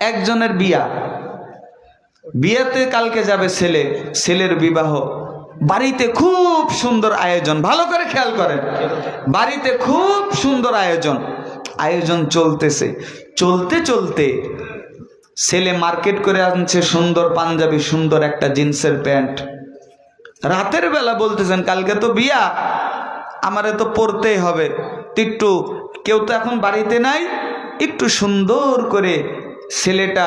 একজনের বিয়া। বিয়েতে কালকে যাবে ছেলে, ছেলের বিবাহ। বাড়িতে খুব সুন্দর আয়োজন, ভালো করে খেয়াল করেন। বাড়িতে খুব সুন্দর আয়োজন। আয়োজন চলতেছে। চলতে চলতে ছেলে মার্কেট করে আনছে সুন্দর পাঞ্জাবি, সুন্দর একটা জিন্সের প্যান্ট। রাতের বেলা বলতেছেন, কালকে তো বিয়া, আমারে তো পড়তেই হবে। একটু কেউ তো এখন বাড়িতে নাই? একটু সুন্দর করে ছেলেটা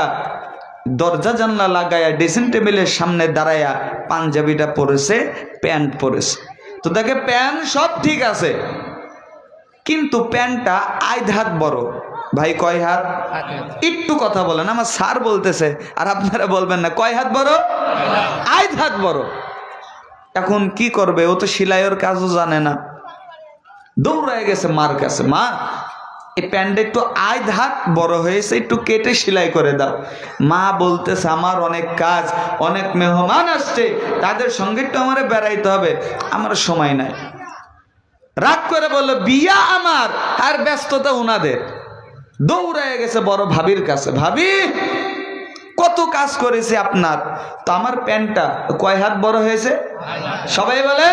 দরজা জানলা লাগায়া ড্রেসিং টেবিলের সামনে দাঁড়ায়া পাঞ্জাবিটা পরেছে, প্যান্ট পরেছে। তো দেখে প্যান্ট সব ঠিক আছে, কিন্তু প্যান্টটা আইদ হাত বড়। ভাই, কয় হাত? একটু কথা বলেন, আমার স্যার বলতেছে, আর আপনারা বলবেন না, কয় হাত বড়? আইদ হাত বড়। এখন কি করবে? ও তো সেলাইয়ের কাজও জানে না। দৌড়ায় গেছে মার কাছে। মা এই প্যান্টটা একটু আইদ হাত বড় হয়েছে, একটু কেটে সেলাই করে দাও। মা বলতেছে, আমার অনেক কাজ, অনেক মেহমান আসছে, তাদের সঙ্গে একটু আমার বেড়াইতে হবে। আমার সময় নাই। রাগ করে বলল, বিয়া আমার, আর ব্যস্ততা উনাদের। দৌড়ায় গেছে বড় ভাবির কাছে। ভাবি, কত কাজ করেছে আপনার? তো আমার প্যান্টটা কয় হাত বড় হয়েছে? সবাই বলে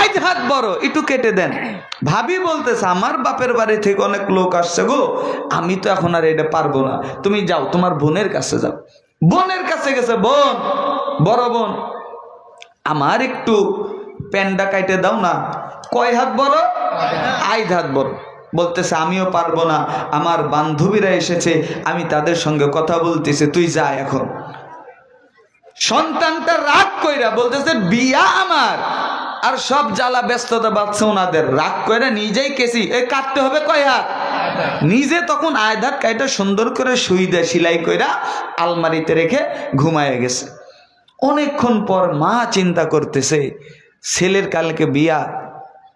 আজ হাত বড়, একটু কেটে দেন। ভাবি বলতেছে, আমার বাপের বাড়ি থেকে অনেক লোক আসছে গো, আমি তো এখন আর এটা পারব না। তুমি যাও, তোমার বোনের কাছে যাও। বোনের কাছে গেছে, বোন, বড় বোন, আমার একটু প্যান্ডা কাইটে দাও না। কয় হাত বড়? আইদ হাত বড়। বলতেছে, আমিও পারব না। আমার বান্ধবীরা এসেছে, আমি তাদের সঙ্গে কথা বলতেছি, তুই যা এখন। সন্তানটা রাগ কইরা বলতেছে, বিয়া আমার। আর সব জ্বালা ব্যস্ততা বাড়ছে ওনাদের। রাগ কইরা নিজেই কেসি এ কাটতে হবে কয় হাত? নিজে তখন আয়ধাত কাইটা সুন্দর করে শুই দেয়, সিলাই কইরা আলমারিতে রেখে ঘুমায় গেছে। অনেকক্ষণ পর মা চিন্তা করতেছে, ছেলের কালকে বিয়া।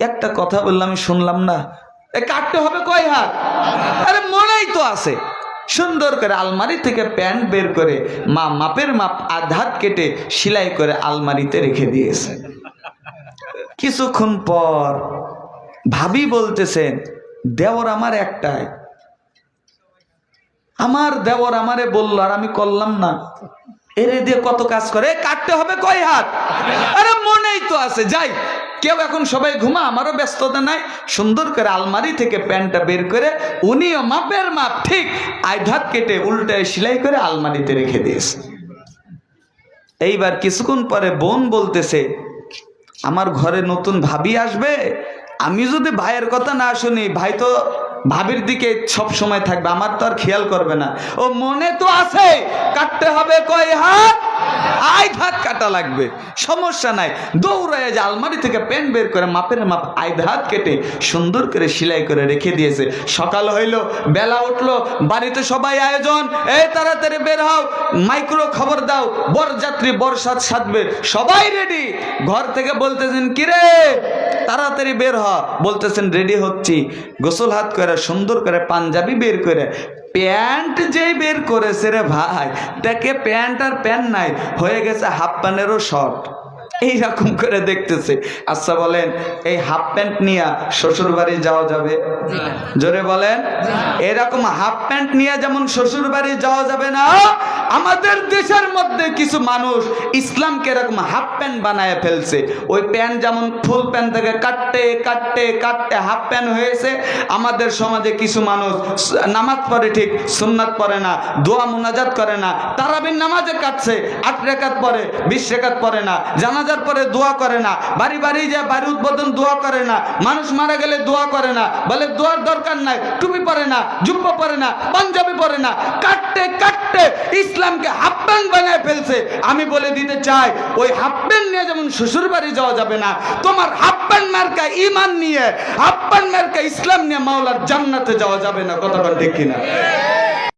একটা কথা বললাম, আমি শুনলাম না। এ কাটতে হবে কয় হাত? আরে মনেই তো আছে। সুন্দর করে আলমারি থেকে প্যান্ট বের করে মা মাপের মাপ আধাত কেটে সেলাই করে আলমারিতে রেখে দিয়েছে। কিছুক্ষণ পর ভাবি বলতেছেন, দেওর আমার একটাই। আমার দেওর আমারে বলল আর আমি করলাম না। এরে দিয়ে কত কাজ করে কাটতে হবে কয় হাত? আরে মনেই তো আছে, যাই। কেউ এখন সবাই ঘুমা আমারও ব্যস্ততা নাই। সুন্দর করে আলমারি থেকে প্যান্টটা বের করে উনিও মাপের মাপ, ঠিক আইধাত কেটে উল্টায় সেলাই করে আলমারিতে রেখে দিয়েছে। এইবার কিছুক্ষণ পরে বোন বলতেছে আমার ঘরে নতুন ভাবি আসবে, আমি যদি ভাইয়ের কথা না শুনি, ভাই তো ভাবির দিকে সব সময় থাকবে, আমার তো আর খেয়াল করবে না। ও মনে তো আছে, কাটতে হবে কয় হাত? আইদ হাত কাটা লাগবে, সমস্যা নাই। দৌড়ায় যে আলমারি থেকে প্যান্ট বের করে মাপের মাপ আইদ হাত কেটে সুন্দর করে সেলাই করে রেখে দিয়েছে। সকাল হইল, বেলা উঠল, বাড়িতে সবাই আয়োজন। এই তাড়াতাড়ি বের হও, মাইক্রো খবর দাও, বরযাত্রী বরসাত সাধবে। সবাই রেডি ঘর থেকে বলতেছেন, কিরে তাড়াতাড়ি বের হ। বলতেছেন, রেডি হচ্ছি। গোসল হাত করে, সুন্দর করে পাঞ্জাবি বের করে, প্যান্ট যেই বের করেছে রে ভাই, দেখে প্যান্ট আর প্যান্ট নাই, হয়ে গেছে হাফ প্যান্টেরও শর্ট। এইরকম করে দেখতেছে। আচ্ছা বলেন, এই হাফ প্যান্ট নিয়ে শ্বশুর বাড়ি যাওয়া যাবে? জোরে বলেন, এরকম হাফ প্যান্ট নিয়ে যেমন শ্বশুর বাড়ি যাওয়া যাবে না, আমাদের দেশের মধ্যে কিছু মানুষ ইসলামকে এরকম হাফ প্যান্ট বানায় ফেলছে। ওই প্যান্ট যেমন ফুল প্যান্ট থেকে কাটতে কাটতে কাটতে হাফ প্যান্ট হয়েছে, আমাদের সমাজে কিছু মানুষ নামাজ পড়ে ঠিক, সুন্নাত পড়ে না, দোয়া মোনাজাত করে না তারাবির নামাজে কাটছে, আট রেখাত পরে বিশ রেখাত পরে না জানাজার পরে দোয়া করে না। বাড়ি বাড়ি যায় বাড়ি উদ্বোধন দোয়া করে না। মানুষ মারা গেলে দোয়া করে না। বলে দোয়ার দরকার নাই। টুপি পরে না, জুব্ব পরে না, পাঞ্জাবি পরে না। কাটতে কাটতে ইসলামকে হাফ প্যান্ট বানায় ফেলছে। আমি বলে দিতে চাই, ওই হাফ প্যান্ট নিয়ে যেমন শ্বশুর বাড়ি যাওয়া যাবে না, তোমার হাফ প্যান্ট মার্কা ইমান নিয়ে হাফ প্যান্ট মার্কা ইসলাম নিয়ে মাওলার জান্নাতে যাওয়া যাবে না। কথাটা ঠিক কিনা?